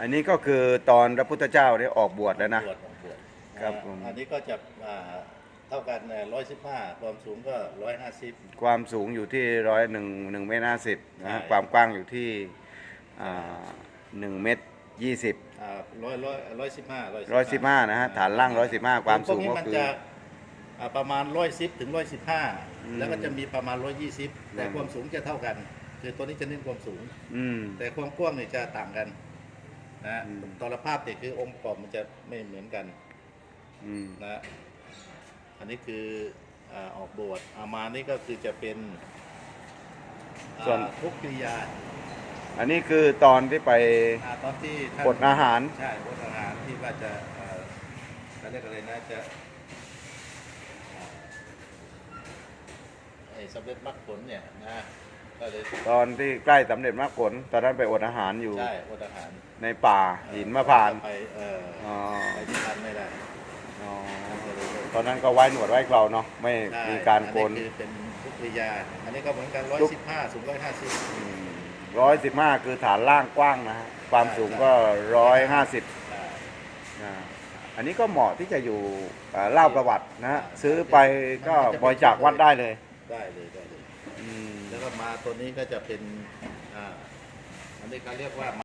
อันนี้ก็คือตอนพระพุทธเจ้าได้ออกบวชแล้วนะ บวชออกบวชครับอ่าผม อันนี้ก็จะอ่าเท่ากันร้อยสิบห้าความสูงก็ร้อยห้าสิบ ความสูงอยู่ที่ร้อยหนึ่งหนึ่งเมตรห้าสิบนะฮะใช่ ความกว้างอยู่ที่อ่าหนึ่งเมตรยี่สิบร้อยร้อยร้อยสิบห้าร้อยสิบห้านะฮะฐานล่างร้อยสิบห้าความสูงพวก็นี้มันคือ จะอ่าประมาณร้อยสิบถึงร้อยสิบห้าอืมแล้วก็จะมีประมาณร้อยยี่สิบแต่อืม ความสูงจะเท่ากัน คือตัวนี้จะเน้นความสูง อืมแต่ความกว้างเนี่ยจะต่างกัน นะอืม ตรภาพเนี่ยคือองค์ประกอบมันจะไม่เหมือนกันอืมนะอันนี้คืออ่าออกบวชอามานี่ก็คือจะเป็นอ่าทุกกิริยาอันนี้คือตอนที่ไปอ่าตอนที่ท่นอดอาหาร ใช่อดอาหารที่ว่าจะเอ่อเขาเรียกอะไรนะจะอ่าไอ้สำเร็จมรรคผลเนี่ยนะ ก็เลยตอนที่ใกล้สำเร็จมรรคผลตอนนั้นไปอดอาหารอยู่ใช่อดอาหารในป่าหินมะพร้านต์ไปเอออ๋อไปที่ทันไม่ได้อ๋อตอนนั้นก็ไว้หนวดไว้เกลาเนาะไม่ใช่มีการโกนอัคือเป็นทุกกิริยา อันนี้ก็เหมือนกันร้อยทุกสิบห้าสูงร้อยห้าสิบร้อยสิบห้าคือฐานล่างกว้างนะฮะความสูงก็ร้อยห้าสิบอันนี้ก็เหมาะที่จะอยู่อ่าเล่าประวัตินะฮะซื้อไปก็บริจาควัดได้เลย ได้เลยได้เลยอืม แล้วก็มาตัวนี้ก็จะเป็นอ่าอันนี้เขาเรียกว่า